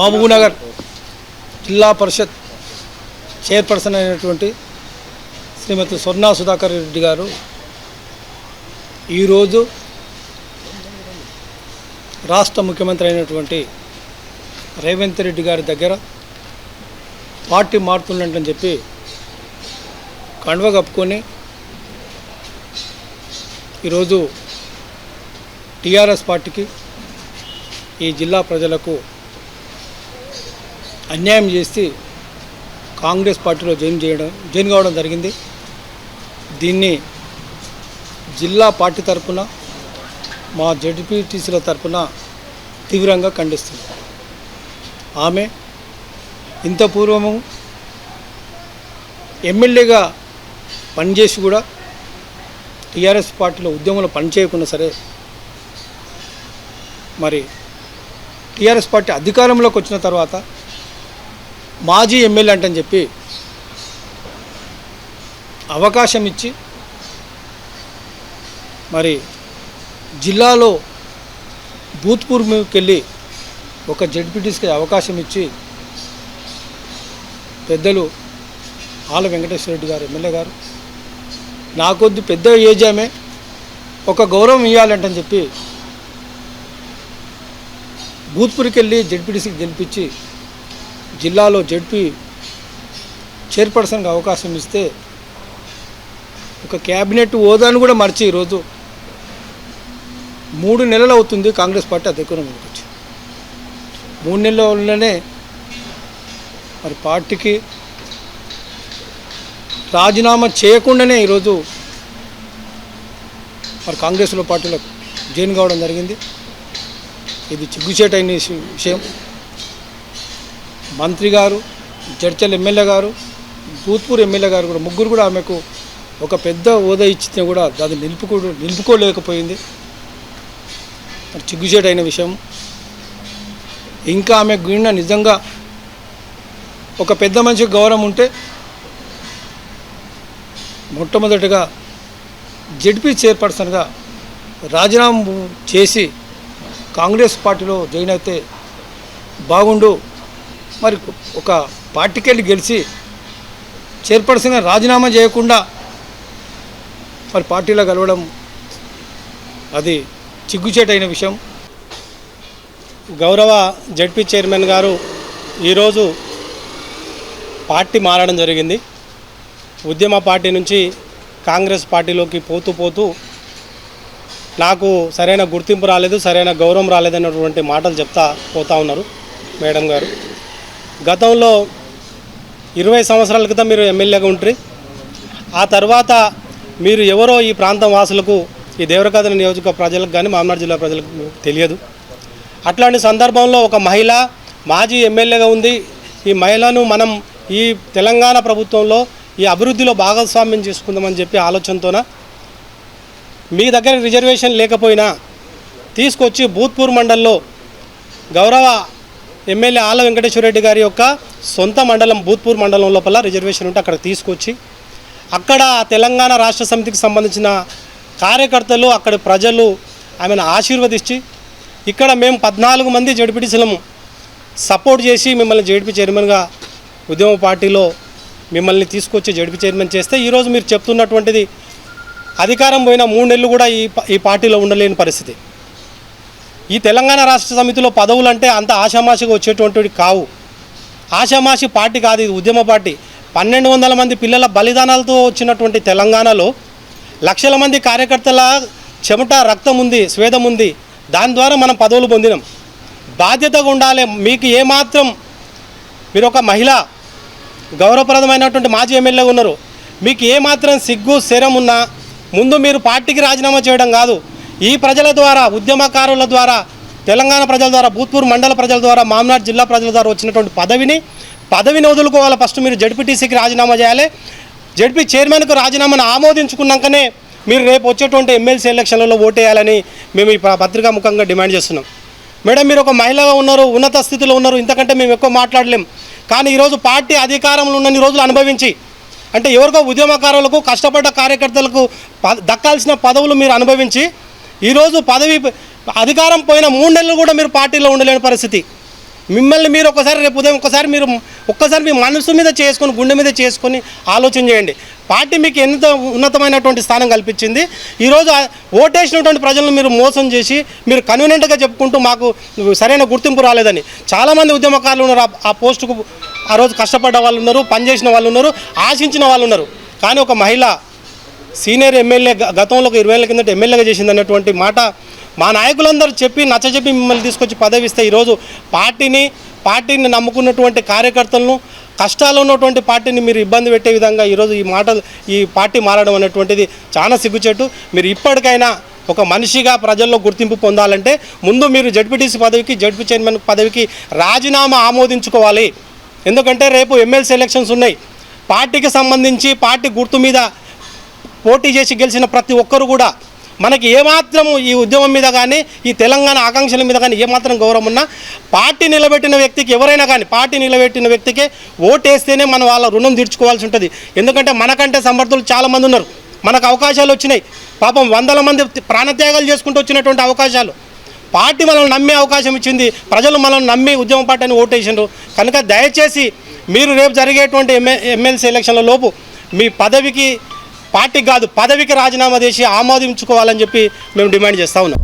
మహబూబ్నగర్ జిల్లా పరిషత్ చైర్పర్సన్ అయినటువంటి శ్రీమతి స్వర్ణా సుధాకర్ రెడ్డి గారు ఈరోజు రాష్ట్ర ముఖ్యమంత్రి అయినటువంటి రేవంత్ రెడ్డి గారి దగ్గర పార్టీ మారుతున్నట్టని చెప్పి కండువ కప్పుకొని ఈరోజు టీఆర్ఎస్ పార్టీకి ఈ జిల్లా ప్రజలకు అన్యాయం చేసి కాంగ్రెస్ పార్టీలో జాయిన్ చేయడం జాయిన్ కావడం జరిగింది. దీన్ని జిల్లా పార్టీ తరపున మా జడ్పీటీసీల తరఫున తీవ్రంగా ఖండిస్తుంది ఆమె ఇంత పూర్వము ఎమ్మెల్యేగా పనిచేసి కూడా టీఆర్ఎస్ పార్టీలో ఉద్యమంలో పనిచేయకుండా సరే మరి టీఆర్ఎస్ పార్టీ అధికారంలోకి వచ్చిన తర్వాత మాజీ ఎమ్మెల్యే అంటని చెప్పి అవకాశం ఇచ్చి మరి జిల్లాలో భూత్పూర్ వెళ్ళి ఒక జడ్పీటీస్కి అవకాశం ఇచ్చి పెద్దలు ఆల వెంకటేశ్వర రెడ్డి గారు ఎమ్మెల్యే గారు నాకొద్ది పెద్ద ఏజ్ ఆమె ఒక గౌరవం ఇవ్వాలంటని చెప్పి భూత్పూర్కి వెళ్ళి జడ్పీటీసీకి గెలిపించి జిల్లాలో జడ్పీ చైర్పర్సన్కి అవకాశం ఇస్తే ఒక క్యాబినెట్ హోదాను కూడా మర్చి ఈరోజు మూడు నెలలు అవుతుంది కాంగ్రెస్ పార్టీ అధికారంలోకి వచ్చి. మూడు నెలలలోనే మరి పార్టీకి రాజీనామా చేయకుండానే ఈరోజు మరి కాంగ్రెస్లో పార్టీలో జాయిన్ కావడం జరిగింది. ఇది చిగ్గుచేటైన విష- విషయం. మంత్రి గారు జడ్చల్ ఎమ్మెల్యే గారు భూత్పూర్ ఎమ్మెల్యే గారు కూడా ముగ్గురు కూడా ఆమెకు ఒక పెద్ద హోదా ఇచ్చితే కూడా అది నిలుపుకో నిలుపుకోలేకపోయింది. చిగ్గుచేటైన విషయం. ఇంకా ఆమె గుండె నిజంగా ఒక పెద్ద మనిషికి గౌరవం ఉంటే మొట్టమొదటిగా జడ్పీ చైర్పర్సన్గా రాజీనామా చేసి కాంగ్రెస్ పార్టీలో జాయిన్ అయితే బాగుండు. మరి ఒక పార్టీకి వెళ్ళి గెలిచి చైర్పర్సన్ రాజీనామా చేయకుండా మరి పార్టీలో కలవడం అది చిగ్గుచేటైన విషయం. గౌరవ జడ్పీ చైర్మన్ గారు ఈరోజు పార్టీ మారడం జరిగింది. ఉద్యమ పార్టీ నుంచి కాంగ్రెస్ పార్టీలోకి పోతూ పోతూ నాకు సరైన గుర్తింపు రాలేదు సరైన గౌరవం రాలేదన్నటువంటి మాటలు చెప్తా పోతా ఉన్నారు మేడం గారు. గతంలో ఇరవై సంవత్సరాల క్రితం మీరు ఎమ్మెల్యేగా ఉంటారు. ఆ తర్వాత మీరు ఎవరో ఈ ప్రాంతం వాసులకు ఈ దేవరకథల నియోజక ప్రజలకు కానీ మామనాడు జిల్లా ప్రజలకు తెలియదు. అట్లాంటి సందర్భంలో ఒక మహిళ మాజీ ఎమ్మెల్యేగా ఉంది. ఈ మహిళను మనం ఈ తెలంగాణ ప్రభుత్వంలో ఈ అభివృద్ధిలో భాగస్వామ్యం చేసుకుందామని చెప్పి ఆలోచనతోన మీ దగ్గర రిజర్వేషన్ లేకపోయినా తీసుకొచ్చి భూత్పూర్ మండల్లో గౌరవ ఎమ్మెల్యే ఆల వెంకటేశ్వర రెడ్డి గారి యొక్క సొంత మండలం భూత్పూర్ మండలం లోపల రిజర్వేషన్ ఉంటే అక్కడ తీసుకొచ్చి అక్కడ తెలంగాణ రాష్ట్ర సమితికి సంబంధించిన కార్యకర్తలు అక్కడ ప్రజలు ఆమెను ఆశీర్వదించి ఇక్కడ మేము పద్నాలుగు మంది జడ్పీటీసీలము సపోర్ట్ చేసి మిమ్మల్ని జడ్పీ చైర్మన్గా ఉద్యమ పార్టీలో మిమ్మల్ని తీసుకొచ్చి జడ్పీ చైర్మన్ చేస్తే ఈరోజు మీరు చెప్తున్నటువంటిది అధికారం పోయిన మూడు నెలలు కూడా ఈ ప- ఈ పార్టీలో ఉండలేని పరిస్థితి. ఈ తెలంగాణ రాష్ట్ర సమితిలో పదవులు అంటే అంత ఆషామాషిగా వచ్చేటువంటివి కావు. ఆషామాషి పార్టీ కాదు ఇది ఉద్యమ పార్టీ. పన్నెండు వందల మంది పిల్లల బలిదానాలతో వచ్చినటువంటి తెలంగాణలో లక్షల మంది కార్యకర్తల చెమట రక్తం ఉంది స్వేదం ఉంది. దాని ద్వారా మనం పదవులు పొందినాం. బాధ్యతగా ఉండాలి. మీకు ఏమాత్రం మీరు ఒక మహిళ గౌరవప్రదమైనటువంటి మాజీ ఎమ్మెల్యే ఉన్నారు. మీకు ఏమాత్రం సిగ్గు శరం ఉన్నా ముందు మీరు పార్టీకి రాజీనామా చేయడం కాదు. ఈ ప్రజల ద్వారా ఉద్యమకారుల ద్వారా తెలంగాణ ప్రజల ద్వారా భూత్పూర్ మండల ప్రజల ద్వారా మామనాడు జిల్లా ప్రజల ద్వారా వచ్చినటువంటి పదవిని పదవిని వదులుకోవాలి ఫస్ట్ మీరు జడ్పీటీసీకి రాజీనామా చేయాలి. జడ్పీ చైర్మన్కు రాజీనామాను ఆమోదించుకున్నాకనే మీరు రేపు వచ్చేటువంటి ఎమ్మెల్సీ ఎలక్షన్లలో ఓటేయాలని మేము ఈ పత్రికా ముఖంగా డిమాండ్ చేస్తున్నాం. మేడం మీరు ఒక మహిళగా ఉన్నారు ఉన్నత స్థితిలో ఉన్నారు ఇంతకంటే మేము ఎక్కువ మాట్లాడలేం. కానీ ఈరోజు పార్టీ అధికారంలో ఉన్నన్ని రోజులు అనుభవించి అంటే ఎవరికో ఉద్యమకారులకు కష్టపడ్డ కార్యకర్తలకు దక్కాల్సిన పదవులు మీరు అనుభవించి ఈరోజు పదవి అధికారం పోయిన మూడు నెలలు కూడా మీరు పార్టీలో ఉండలేని పరిస్థితి. మిమ్మల్ని మీరు ఒకసారి రేపు ఉదయం ఒకసారి మీరు ఒక్కసారి మీ మనసు మీద చేసుకొని గుండె మీద చేసుకొని ఆలోచన చేయండి. పార్టీ మీకు ఎంత ఉన్నతమైనటువంటి స్థానం కల్పించింది. ఈరోజు ఓటేసినటువంటి ప్రజలను మీరు మోసం చేసి మీరు కన్వీనెంట్గా చెప్పుకుంటూ మాకు సరైన గుర్తింపు రాలేదని. చాలామంది ఉద్యమకారులు ఉన్నారు. ఆ- ఆ పోస్టుకు ఆ రోజు కష్టపడ్డ వాళ్ళు ఉన్నారు పనిచేసిన వాళ్ళు ఉన్నారు ఆశించిన వాళ్ళు ఉన్నారు. కానీ ఒక మహిళ సీనియర్ ఎమ్మెల్యే గతంలో ఒక ఇరవై ఏళ్ళ కిందట ఎమ్మెల్యేగా చేసింది అన్నటువంటి మాట మా నాయకులందరూ చెప్పి నచ్చజెప్పి మిమ్మల్ని తీసుకొచ్చి పదవి ఇస్తే ఈరోజు పార్టీని పార్టీని నమ్ముకున్నటువంటి కార్యకర్తలను కష్టాల్లో ఉన్నటువంటి పార్టీని మీరు ఇబ్బంది పెట్టే విధంగా ఈరోజు ఈ మాటలు ఈ పార్టీ మారడం అనేటువంటిది చాలా సిగ్గుచేటు. మీరు ఇప్పటికైనా ఒక మనిషిగా ప్రజల్లో గుర్తింపు పొందాలంటే ముందు మీరు జడ్పీటీసీ పదవికి జడ్పీ చైర్మన్ పదవికి రాజీనామా ఆమోదించుకోవాలి. ఎందుకంటే రేపు ఎమ్మెల్సీ ఎలక్షన్స్ ఉన్నాయి. పార్టీకి సంబంధించి పార్టీ గుర్తు మీద పోటీ చేసి గెలిచిన ప్రతి ఒక్కరు కూడా మనకి ఏమాత్రము ఈ ఉద్యమం మీద కానీ ఈ తెలంగాణ ఆకాంక్షల మీద కానీ ఏమాత్రం గౌరవం ఉన్నా పార్టీ నిలబెట్టిన వ్యక్తికి ఎవరైనా కానీ పార్టీ నిలబెట్టిన వ్యక్తికే ఓటేస్తేనే మనం వాళ్ళ రుణం తీర్చుకోవాల్సి ఉంటుంది. ఎందుకంటే మనకంటే సమర్థులు చాలామంది ఉన్నారు. మనకు అవకాశాలు వచ్చినాయి. పాపం వందల మంది ప్రాణత్యాగాలు చేసుకుంటూ వచ్చినటువంటి అవకాశాలు. పార్టీ మనల్ని నమ్మే అవకాశం ఇచ్చింది. ప్రజలు మనల్ని నమ్మి ఉద్యమ పార్టీని ఓటేసినారు కనుక దయచేసి మీరు రేపు జరిగేటువంటి ఎమ్మె ఎమ్మెల్సీ ఎలక్షన్ల లోపు మీ పదవికి పార్టీకి కాదు పదవికి రాజీనామా చేసి ఆమోదించుకోవాలని చెప్పి మేము డిమాండ్ చేస్తా ఉన్నాం.